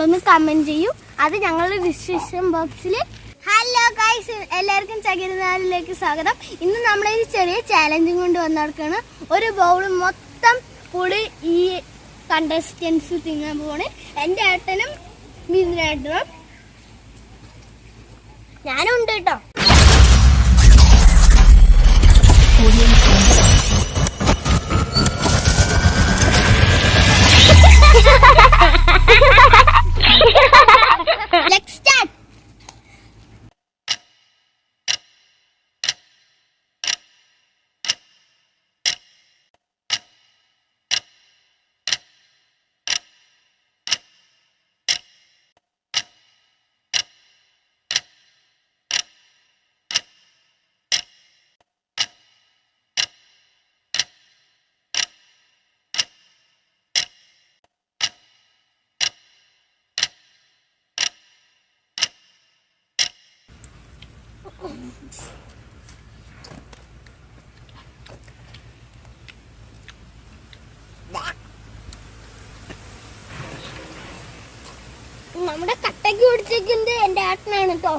നിങ്ങളൊന്ന് കമന്റ് ചെയ്യൂ. അത് ഞങ്ങളുടെ ഡിസ്ക്രിപ്ഷൻ ബോക്സിൽ ഹലോ ഗൈസ് എല്ലാവർക്കും ചകിരനാലിലേക്ക് സ്വാഗതം. ഇന്ന് നമ്മളൊരു ചെറിയ ചാലഞ്ചും കൊണ്ട് വന്നിടക്കാണ് ഒരു ബൗൾ മൊത്തം പുളി ഈ കണ്ടസ്റ്റൻസ് തിന്നാൻ പോവാണ്. എന്റെ ഏട്ടനും മിഥുനേട്ടനും. ഞാനും ഉണ്ട് കേട്ടോ. നമ്മുടെ കട്ടയ്ക്ക് പിടിച്ചിരിക്കുന്നത് എന്റെ ആട്ടനാണ് കേട്ടോ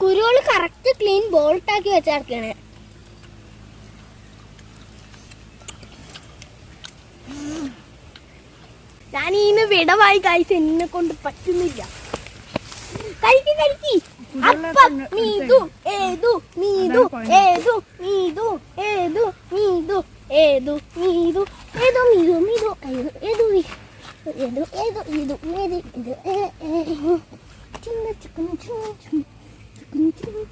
കുരുകൾ കറക്റ്റ് ക്ലീൻ ബോൾട്ടാക്കി വെച്ചാർക്കാണ്. ഞാൻ ഇന്ന് വിടവായി കായ്സ് എന്നെ കൊണ്ട് പറ്റുന്നില്ല. കഴിക്കി കഴിക്കി അപ്പം മീതു ഏതു മീതു ഏതു മീതു ഏതു മീതു ഏതു മീതു ഏതു മീതു മീതു ഏതു ഏതു ഏതു ഇതു ഏത് ഇത് ചിന്ന ചിന്ന ചിക്കന ചിന്ന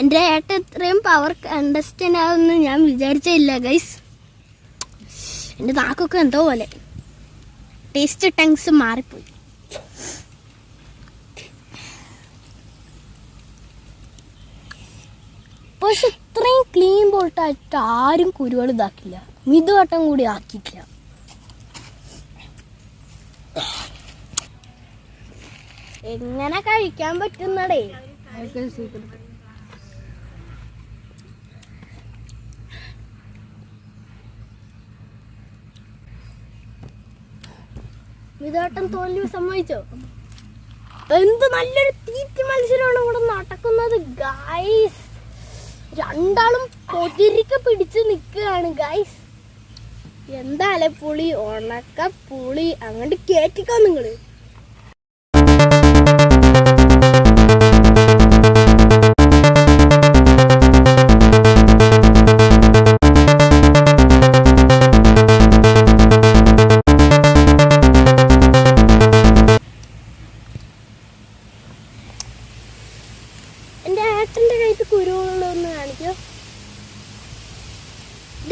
എന്റെ ഏട്ട ഇത്രയും പവർ കണ്ടസ്റ്റന്റ് ആവുമെന്ന് ഞാൻ വിചാരിച്ചില്ല ഗൈസ് എന്റെ നാക്കൊക്കെ എന്തോ പോലെ. ടേസ്റ്റ് ടങ്സ് മാറിപ്പോയി. പക്ഷെ ഇത്രയും ക്ലീൻ ബോൾട്ടായിട്ട് ആരും കുരുവൾ ഇതാക്കില്ല. മിതുവട്ടം കൂടി ആക്കിയിട്ടില്ല. എങ്ങനെ കഴിക്കാൻ പറ്റുന്നടേ? മിതോട്ടം തോൽവി സമ്മതിച്ചോ? എന്ത് നല്ലൊരു തീറ്റ മത്സരമാണ് ഇവിടെ നടക്കുന്നത് ഗൈസ് രണ്ടാളും പൊതിരിക്ക് പിടിച്ച് നിൽക്കുകയാണ് ഗൈസ് എന്താലേ പുളി? ഉണക്ക പുളി അങ്ങോട്ട് കേറ്റിക്കോ നിങ്ങൾ.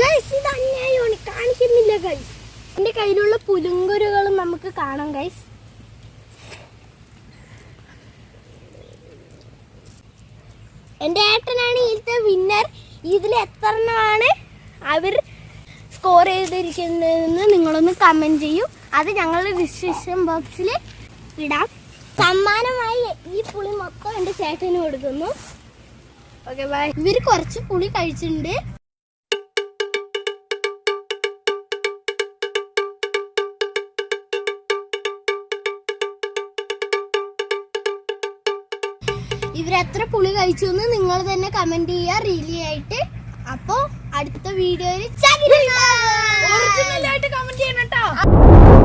ഗൈസ് ഇത് അന്യായമാണ് കാണിക്കുന്നില്ല ഗൈസ് എന്റെ കയ്യിലുള്ള പുലുങ്കുരുകളും നമുക്ക് കാണാം ഗൈസ് എന്റെ ഏട്ടനാണ് ഇതിലത്തെ വിന്നർ ഇതിൽ എത്ര എണ്ണമാണ് അവർ സ്കോർ ചെയ്തിരിക്കുന്നതെന്ന് നിങ്ങളൊന്ന് കമന്റ് ചെയ്യൂ. അത് ഞങ്ങളുടെ ഡിസ്ക്രിപ്ഷൻ ബോക്സിൽ ഇടാം. സമ്മാനമായി ഈ പുളി മൊത്തം എന്റെ ചേട്ടന് കൊടുക്കുന്നു. ഓക്കെ ബൈ ഇവർ കുറച്ച് പുളി കഴിച്ചിട്ടുണ്ട്. ഇവരെത്ര പുളി കഴിച്ചു എന്ന് നിങ്ങൾ തന്നെ കമന്റ് ചെയ്യുക റീലി ആയിട്ട്. അപ്പോ അടുത്ത വീഡിയോയിൽ കമന്റ് ചെയ്യണം കേട്ടോ